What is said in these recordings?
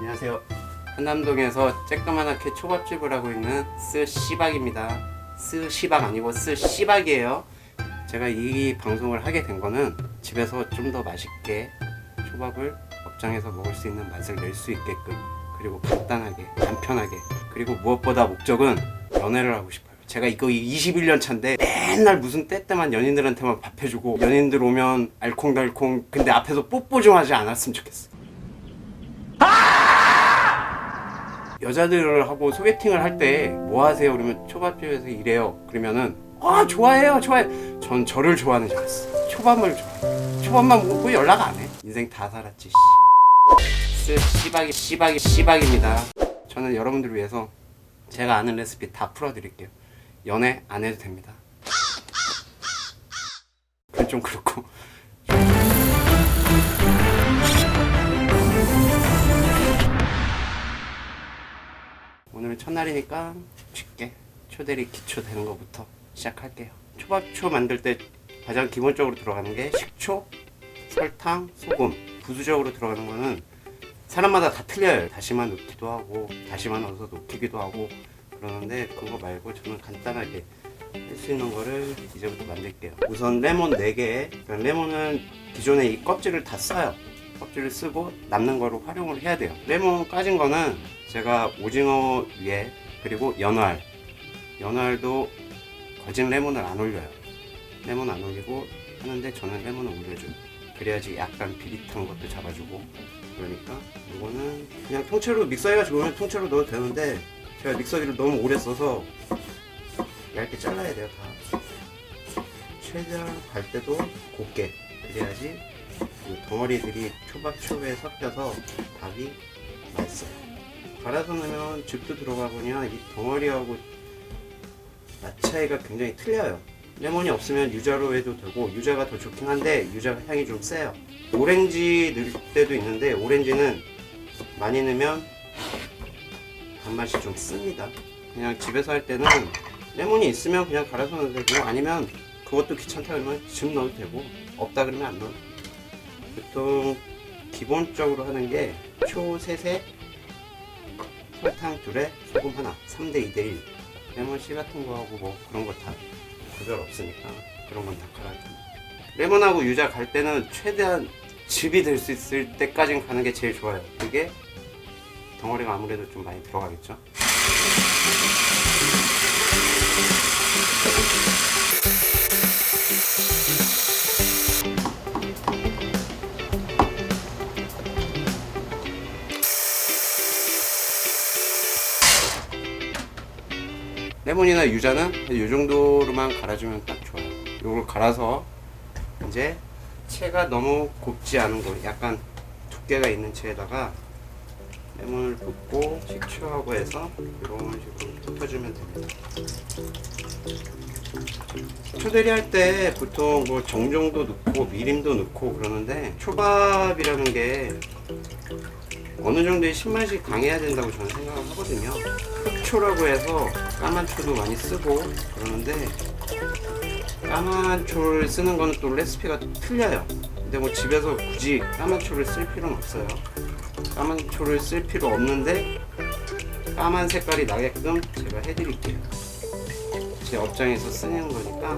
안녕하세요. 한남동에서 쬐끄만하게 초밥집을 하고 있는 스시박입니다. 스시박 아니고 스시박이에요. 제가 이 방송을 하게 된 거는 집에서 좀 더 맛있게 초밥을 업장에서 먹을 수 있는 맛을 낼 수 있게끔 그리고 간단하게 간편하게 그리고 무엇보다 목적은 연애를 하고 싶어요. 제가 이거 21년 차인데 맨날 무슨 때 때만 연인들한테만 밥 해주고 연인들 오면 알콩달콩 근데 앞에서 뽀뽀 좀 하지 않았으면 좋겠어. 여자들을 하고 소개팅을 할 때 뭐 하세요? 그러면 초밥집에서 일해요. 그러면은 아 좋아해요, 좋아해. 전 저를 좋아하는 줄 알았어. 초밥을 좋아해. 초밥만 먹고 연락 안 해. 인생 다 살았지. 씨. 쓰 씨박이 씨박이 씨박입니다. 저는 여러분들을 위해서 제가 아는 레시피 다 풀어드릴게요. 연애 안 해도 됩니다. 그건 좀 그렇고. 오늘은 첫날이니까 쉽게 초대리 기초 되는 것부터 시작할게요. 초밥초 만들 때 가장 기본적으로 들어가는 게 식초, 설탕, 소금. 부수적으로 들어가는 거는 사람마다 다 틀려요. 다시마 넣기도 하고 다시마 넣어서 녹이기도 하고 그러는데 그거 말고 저는 간단하게 할 수 있는 거를 이제부터 만들게요. 우선 레몬 4개. 그러니까 레몬은 기존에 이 껍질을 다 써요. 껍질을 쓰고 남는 거로 활용을 해야 돼요. 레몬 까진 거는 제가 오징어 위에 그리고 연어알. 연어알도 거진 레몬을 안 올려요. 레몬 안 올리고 하는데 저는 레몬을 올려줘요. 그래야지 약간 비릿한 것도 잡아주고 그러니까 이거는 그냥 통째로 믹서기가 좋으면 통째로 넣어도 되는데 제가 믹서기를 너무 오래 써서 얇게 잘라야 돼요 다 최대한 갈 때도 곱게 그래야지 그 덩어리들이 초밥초에 섞여서 밥이 맛있어요. 갈아서 넣으면 즙도 들어가거냐 이 덩어리하고 맛 차이가 굉장히 틀려요. 레몬이 없으면 유자로 해도 되고 유자가 더 좋긴 한데 유자가 향이 좀 세요. 오렌지 넣을 때도 있는데 오렌지는 많이 넣으면 단맛이 좀 씁니다. 그냥 집에서 할 때는 레몬이 있으면 그냥 갈아서 넣어도 되고 아니면 그것도 귀찮다 그러면 즙 넣어도 되고 없다 그러면 안 넣어도. 보통 기본적으로 하는 게 초 3세 설탕 2에 소금 하나 3대 2대 1 레몬 씨 같은 거하고 뭐 그런 거 다 구별 없으니까 그런 건 다 갈아야 됩니다. 레몬하고 유자 갈 때는 최대한 즙이 될 수 있을 때까지 가는 게 제일 좋아요. 그게 덩어리가 아무래도 좀 많이 들어가겠죠 레몬이나 유자는 이 정도로만 갈아주면 딱 좋아요. 이걸 갈아서 이제 채가 너무 곱지 않은 거, 약간 두께가 있는 채에다가 레몬을 붓고 식초하고 해서 이런 식으로 덮어주면 됩니다. 초대리 할 때 보통 뭐 정종도 넣고 미림도 넣고 그러는데 초밥이라는 게 어느 정도의 신맛이 강해야 된다고 저는 생각을 하거든요. 흑초라고 해서 까만 초도 많이 쓰고 그러는데 까만 초를 쓰는 거는 또 레시피가 틀려요. 근데 뭐 집에서 굳이 까만 초를 쓸 필요는 없어요. 까만 초를 쓸 필요 없는데 까만 색깔이 나게끔 제가 해드릴게요. 제 업장에서 쓰는 거니까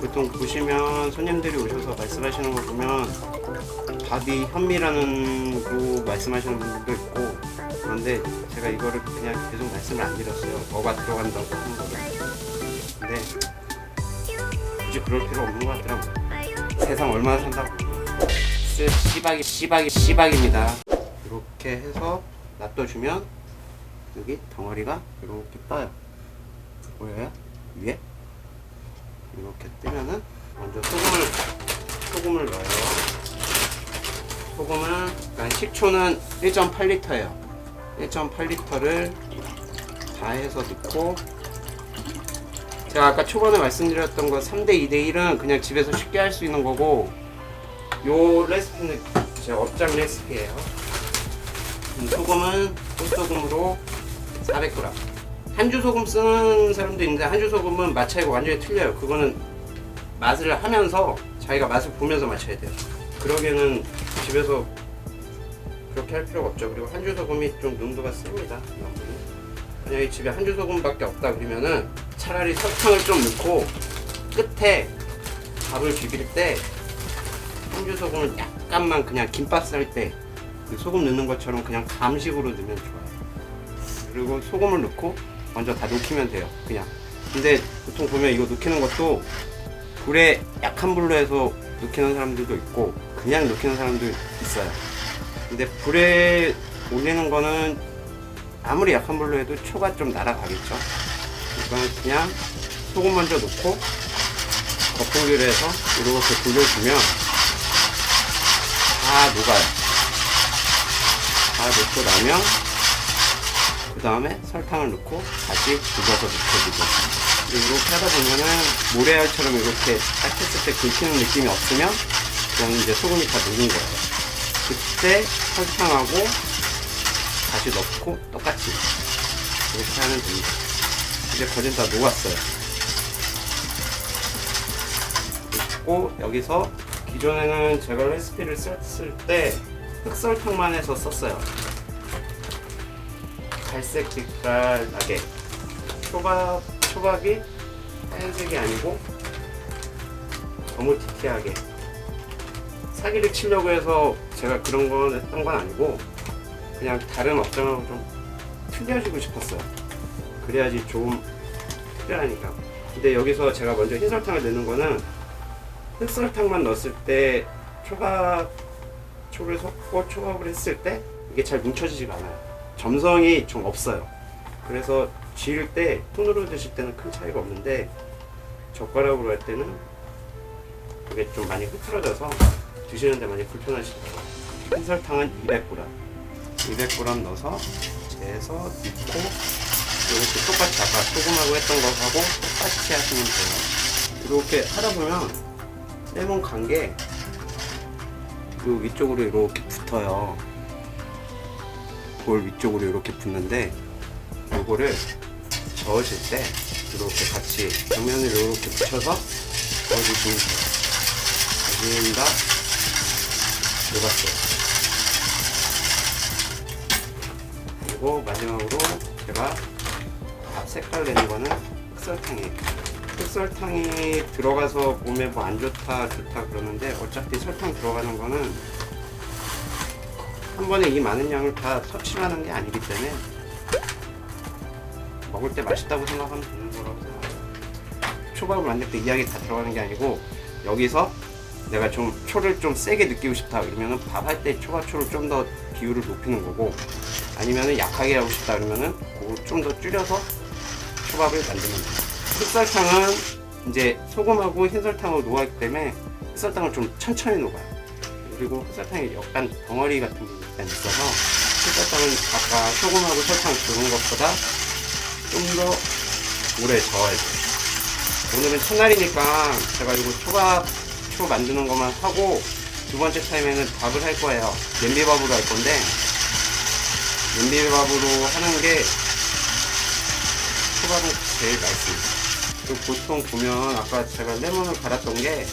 보통 보시면 손님들이 오셔서 말씀하시는 거 보면 밥이 현미라는 거 말씀하시는 분들도 있고 그런데 제가 이거를 그냥 계속 말씀을 안 드렸어요. 뭐가 들어간다고 하는 거를. 근데 굳이 그럴 필요 없는 것 같더라고요. 세상 얼마나 산다고. 쓰 씨박이 씨박이 씨박입니다. 이렇게 해서 놔둬주면 여기 덩어리가 이렇게 떠요. 보여요? 위에? 이렇게 뜨면은 먼저 소금을 소금을 넣어요. 소금은 그러니까 식초는 1.8리터예요. 1.8리터를 다 해서 넣고 제가 아까 초반에 말씀드렸던 거 3대 2대 1은 그냥 집에서 쉽게 할 수 있는 거고 요 레시피는 제 업장 레시피예요. 음, 소금은 꿀소금으로 400g. 한주 소금 쓰는 사람도 있는데 한주 소금은 맛 차이가 완전히 틀려요. 그거는 맛을 하면서 자기가 맛을 보면서 맞춰야 돼요. 그러기에는 집에서 그렇게 할 필요가 없죠. 그리고 한주 소금이 좀 농도가 셉니다. 만약에 집에 한주 소금밖에 없다 그러면은 차라리 설탕을 좀 넣고 끝에 밥을 비빌 때 한주 소금을 약간만 그냥 김밥 쌀때 그 소금 넣는 것처럼 그냥 감식으로 넣으면 좋아요. 그리고 소금을 넣고 먼저 다 녹이면 돼요. 그냥. 근데 보통 보면 이거 녹이는 것도 불에 약한 불로 해서 녹이는 사람들도 있고 그냥 녹이는 사람도 있어요. 근데 불에 올리는 거는 아무리 약한 불로 해도 초가 좀 날아가겠죠. 그러니까 그냥 소금 먼저 넣고 거품기를 해서 이렇게 돌려주면 다 녹아요. 다 녹고 나면 그 다음에 설탕을 넣고 다시 굽어서 넣어주고 이렇게 하다 보면은 모래알처럼 이렇게 딱 했을 때 긁히는 느낌이 없으면 그냥 이제 소금이 다 녹은 거예요. 그때 설탕하고 다시 넣고 똑같이 이렇게 하면 됩니다. 이제 거진 다 녹았어요. 그리고 여기서 기존에는 제가 레시피를 썼을 때 흑설탕만 해서 썼어요. 갈색 빛깔 나게 초밥 초밥이 하얀색이 아니고 거무튀튀하게 사기를 치려고 해서 제가 그런 건 했던 건 아니고 그냥 다른 업장하고 좀 틀려지고 싶었어요. 그래야지 좀 특별하니까. 근데 여기서 제가 먼저 흰설탕을 넣는 거는 흑설탕만 넣었을 때 초밥 초를 섞고 초밥을 했을 때 이게 잘 뭉쳐지지가 않아요. 점성이 좀 없어요. 그래서 지을 때 손으로 드실 때는 큰 차이가 없는데 젓가락으로 할 때는 이게 좀 많이 흐트러져서 드시는데 많이 불편하시더라고요. 흰설탕은 200g, 200g 넣어서 재서 넣고 이렇게 똑같이 아까 소금하고 했던 거하고 똑같이 하시면 돼요. 이렇게 하다 보면 레몬 간게 그 위쪽으로 이렇게 붙어요. 볼 위쪽으로 이렇게 붙는데 요거를 저으실 때 이렇게 같이 벽면을 이렇게 붙여서 저어주시면 돼요. 가진다 녹았어요. 그리고 마지막으로 제가 밥 색깔 내는 거는 흑설탕이에요. 흑설탕이 들어가서 몸에 뭐 안 좋다 좋다 그러는데 어차피 설탕 들어가는 거는 한 번에 이 많은 양을 다 섭취하는 게 아니기 때문에 먹을 때 맛있다고 생각하면 되는 거라고 생각해요. 초밥을 만들 때이 양이 다 들어가는 게 아니고 여기서 내가 좀 초를 좀 세게 느끼고 싶다 그러면은 밥 할 때 초밥초를 좀 더 비율을 높이는 거고 아니면은 약하게 하고 싶다 그러면은 그걸 좀 더 줄여서 초밥을 만드는 거예요. 흑설탕은 이제 소금하고 흰설탕으로 녹았기 때문에 흑설탕을 좀 천천히 녹아요. 그리고 흑설탕에 약간 덩어리 같은 게 일단 있어서 흑설탕은 아까 소금하고 설탕 들은 것보다 좀 더 오래 저어야 돼요. 오늘은 첫날이니까 제가 이거 초밥 초 만드는 것만 하고 두 번째 타임에는 밥을 할 거예요. 냄비밥으로 할 건데 냄비밥으로 하는 게 초밥은 제일 맛있습니다. 그리고 보통 보면 아까 제가 레몬을 갈았던 게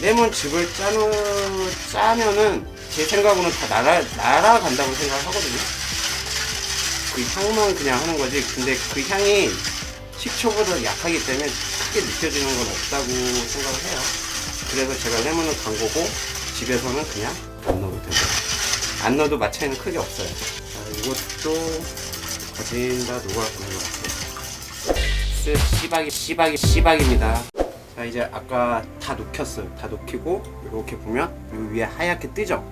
레몬즙을 짜는, 짜면은 제 생각으로는 다 날아, 날아간다고 생각을 하거든요. 그 향만 그냥 하는 거지. 근데 그 향이 식초보다 약하기 때문에 크게 느껴지는 건 없다고 생각을 해요. 그래서 제가 레몬을 간 거고 집에서는 그냥 안 넣어도 되고 안 넣어도 맛 차이는 크게 없어요. 자, 이것도 거진 다 녹아가는 것 같아요. 쓱 씨박이 씨박이 씨박입니다. 자 이제 아까 다 녹였어요. 다 녹이고 이렇게 보면 요 위에 하얗게 뜨죠.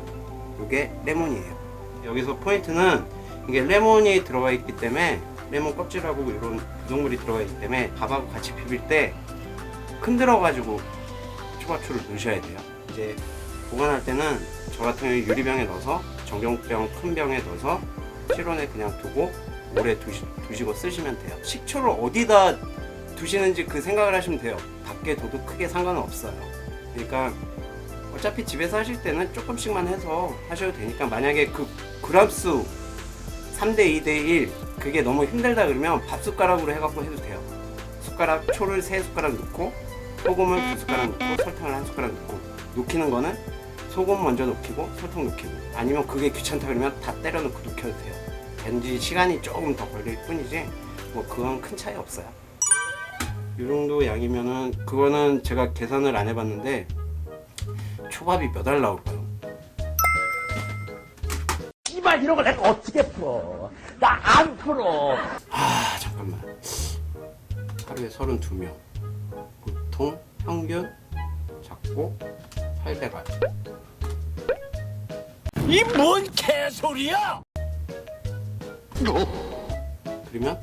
이게 레몬이에요. 여기서 포인트는 이게 레몬이 들어가 있기 때문에 레몬 껍질하고 이런 구성물이 들어가 있기 때문에 밥하고 같이 비빌 때 흔들어 가지고 초밥초를 넣으셔야 돼요. 이제 보관할 때는 저 같은 경우 유리병에 넣어서 정경병 큰 병에 넣어서 실온에 그냥 두고 오래 두시, 두시고 쓰시면 돼요. 식초를 어디다 두시는지 그 생각을 하시면 돼요. 밖에 둬도 크게 상관은 없어요. 그러니까 어차피 집에서 하실 때는 조금씩만 해서 하셔도 되니까 만약에 그 그람수 3대 2대 1 그게 너무 힘들다 그러면 밥 숟가락으로 해갖고 해도 돼요. 숟가락 초를 세 숟가락 넣고 소금을 두 숟가락 넣고 설탕을 한 숟가락 넣고 녹이는 거는 소금 먼저 녹이고 설탕 녹이고 아니면 그게 귀찮다 그러면 다 때려 넣고 녹여도 돼요. 단지 시간이 조금 더 걸릴 뿐이지 뭐 그건 큰 차이 없어요. 이 정도 양이면은 그거는 제가 계산을 안 해봤는데 초밥이 몇 알 나올까요? 이런 걸 내가 어떻게 풀어? 나 안 풀어. 아 잠깐만 하루에 32명 보통 평균 작고 800알 이 뭔 개소리야? 그러면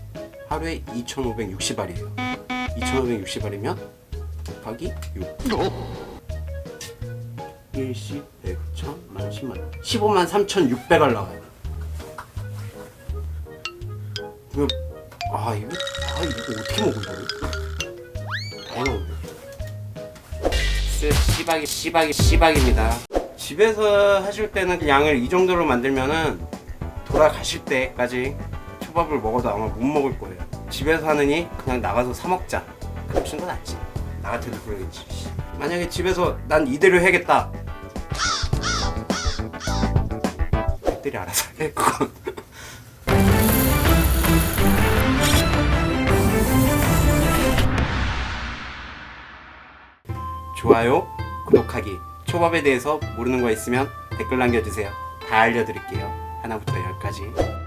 하루에 2560알이에요 2560알이면 곱하기 6 일시 100, 1000, 만, 10만 15만 3600알 나와요 그럼 아 이거 아 이거 어떻게 먹어 이거를 다 먹네 씨박이 씨박이 씨박입니다 집에서 하실 때는 양을 이 정도로 만들면은 돌아가실 때까지 초밥을 먹어도 아마 못 먹을 거예요. 집에서 하느니 그냥 나가서 사 먹자. 그러신 건 낫지. 나 같아도 그러겠지. 만약에 집에서 난 이대로 해야겠다. 애들이 알아서 해 그건. 좋아요, 구독하기. 초밥에 대해서 모르는 거 있으면 댓글 남겨주세요. 다 알려드릴게요. 하나부터 열까지.